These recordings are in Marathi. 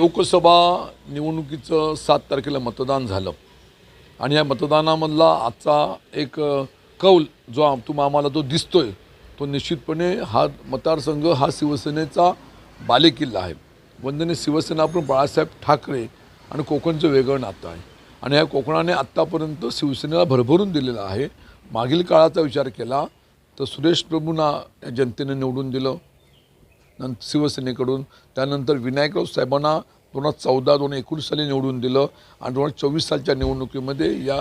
लोकसभा निवडणुकीचं सात तारखेला मतदान झालं. आणि या मतदानामधला आजचा एक कौल जो आम- तुम आम्हाला जो दिसतोय तो निश्चितपणे हा मतदारसंघ हा शिवसेनेचा बालेकिल्ला आहे. वंदने शिवसेना आपण बाळासाहेब ठाकरे आणि कोकणचं वेगळं नातं आहे. आणि या कोकणाने आत्तापर्यंत शिवसेनेला भरभरून दिलेलं आहे. मागील काळाचा विचार केला तर सुरेश प्रभूंना या जनतेने निवडून दिलं. नंतर शिवसेनेकडून त्यानंतर विनायकराव साहेबांना दोन हजार चौदा दोन हजार एकोणीस साली निवडून दिलं आणि दोन हजार चोवीस सालच्या निवडणुकीमध्ये या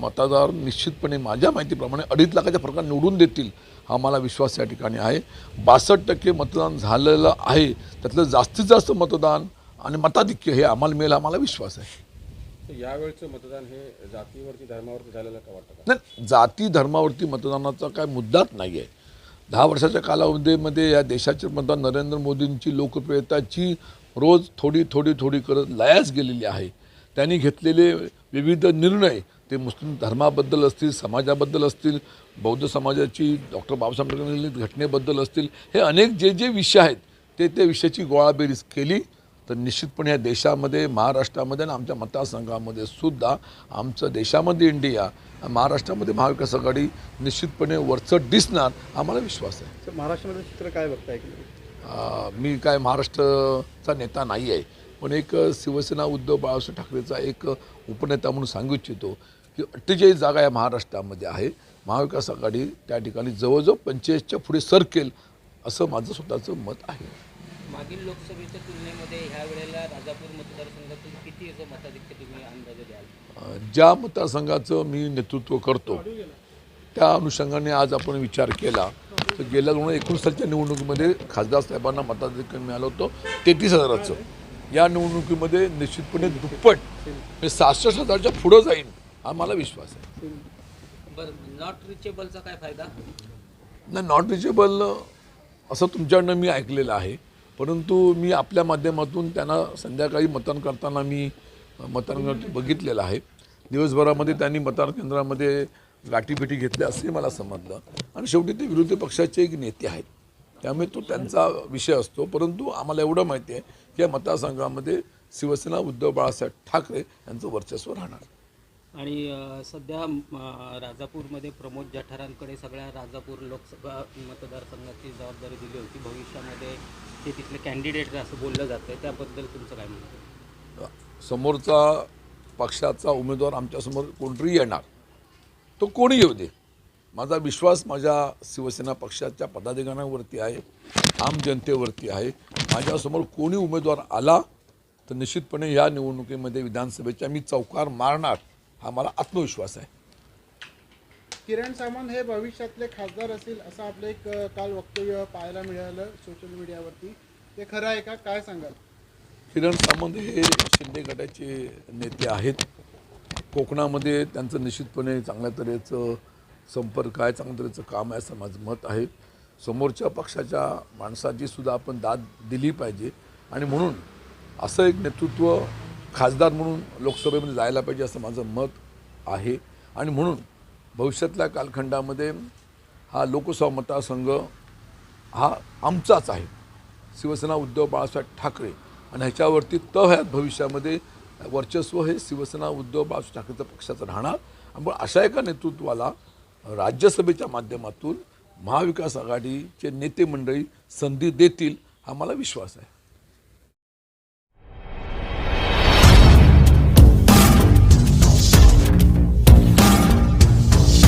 मतदार निश्चितपणे माझ्या माहितीप्रमाणे अडीच लाखाच्या फरकाने निवडून देतील हा मला विश्वास या ठिकाणी आहे. बासष्ट टक्के मतदान झालेलं आहे त्यातलं जास्तीत जास्त मतदान आणि मताधिक्य हे आम्हाला मिळेल हा मला विश्वास आहे. यावेळचं मतदान हे जातीवरती धर्मावरती झालेलं का वाटतं? नाही जाती धर्मावरती मतदानाचा काय मुद्दाच नाही आहे दहा वर्षाच्या कालावधीमध्ये या देशाचे पंतप्रधान नरेंद्र मोदींची लोकप्रियताची रोज थोडी थोडी थोडी करत लयास गेलेली आहे. त्यांनी घेतलेले विविध निर्णय ते मुस्लिम धर्माबद्दल असतील समाजाबद्दल असतील बौद्ध समाजाची डॉक्टर बाबासाहेब आंबेडकर घटनेबद्दल असतील हे अनेक जे जे विषय आहेत ते त्या विषयाची गोळाबेरीज केली. तर निश्चितपणे या देशामध्ये महाराष्ट्रामध्ये आणि आमच्या मतदारसंघामध्ये सुद्धा आमचं देशामध्ये इंडिया महाराष्ट्रामध्ये महाविकास आघाडी निश्चितपणे वरचढ दिसणार आम्हाला विश्वास आहे. तर महाराष्ट्रामध्ये चित्र काय बघताय? मी काय महाराष्ट्राचा नेता नाही आहे पण एक शिवसेना उद्धव बाळासाहेब ठाकरेचा एक उपनेता म्हणून सांगू इच्छितो की अठ्ठेचाळीस जागा या महाराष्ट्रामध्ये आहे. महाविकास आघाडी त्या ठिकाणी जवळजवळ पंचेचाळीसच्या पुढे सरकेल असं माझं स्वतःचं मत आहे. मागील लोकसभेच्या तुलनेमध्ये ह्या वेळेला राजापूर मतदारसंघातून किती याचं मताधिक्य तुम्ही अंदाजे द्याल? ज्या मतदारसंघाचं मी नेतृत्व करतो त्या अनुषंगाने आज आपण विचार केला तर गेल्या दोन हजार सालच्या निवडणुकीमध्ये खासदार साहेबांना मताधिक्य मिळालं होतं तेहतीस हजाराचं. या निवडणुकीमध्ये निश्चितपणे दुप्पट म्हणजे सहासष्ट हजारच्या पुढं जाईन हा मला विश्वास आहे. बरं नॉट रिचेबलचा काय फायदा? नाही नॉट रिचेबल असं तुमच्याकडनं मी ऐकलेलं आहे. परंतु मी आपल्या माध्यमातून त्यांना संध्याकाळी मतदान करताना मी मतदान बघितलेलं आहे. दिवसभरामध्ये त्यांनी मतदान केंद्रामध्ये गाठीपिठी घेतल्या असे मला समजलं. आणि शेवटी ते विरोधी पक्षाचे एक नेते आहेत. त्यामुळे तो त्यांचा विषय असतो. परंतु आम्हाला एवढं माहिती आहे की या मतदारसंघामध्ये शिवसेना उद्धव बाळासाहेब ठाकरे यांचं वर्चस्व राहणार. आणि सध्या राजापूरमध्ये प्रमोद जठारांकडे सगळ्या राजापूर लोकसभा मतदारसंघाची जबाबदारी दिली होती. भविष्यामध्ये ते तिथले कॅन्डिडेट असं बोललं जातं त्याबद्दल तुमचं काय म्हणतं समोरचा पक्षाचा उमेदवार आमच्यासमोर कोणतरी येणार तो कोणी येऊ दे. माझा विश्वास माझ्या शिवसेना पक्षाच्या पदाधिकाऱ्यांवरती आहे आम जनतेवरती आहे. माझ्यासमोर कोणी उमेदवार आला तर निश्चितपणे या निवडणुकीमध्ये विधानसभेच्या मी चौकार मारणार. हा मला आत्मविश्वास आहे. किरण सामंत हे भविष्यातले खासदार असतील असं आपलं एक काल वक्तव्य पाहायला मिळालं सोशल मीडियावरती ते खरं आहे का? काय सांगाल? किरण सामंत हे शिंदे गटाचे नेते आहेत. कोकणामध्ये त्यांचं निश्चितपणे चांगल्या तऱ्हेचं संपर्क आहे चांगल्या तऱ्हेचं काम आहे असं माझं मत आहे. समोरच्या पक्षाच्या माणसाची सुद्धा आपण दाद दिली पाहिजे. आणि म्हणून असं एक नेतृत्व खासदार म्हणून लोकसभेमध्ये जायला पाहिजे असं माझं मत आहे. आणि म्हणून भविष्यातल्या कालखंडामध्ये हा लोकसभा मतदारसंघ हा आमचाच आहे. शिवसेना उद्धव बाळासाहेब ठाकरे आणि ह्याच्यावरती त भविष्यामध्ये वर्चस्व हे शिवसेना उद्धव बाळासाहेब ठाकरेचं पक्षाचं राहणार. आणि पण अशा एका नेतृत्वाला राज्यसभेच्या माध्यमातून महाविकास आघाडीचे नेते मंडळी संधी देतील हा मला विश्वास आहे.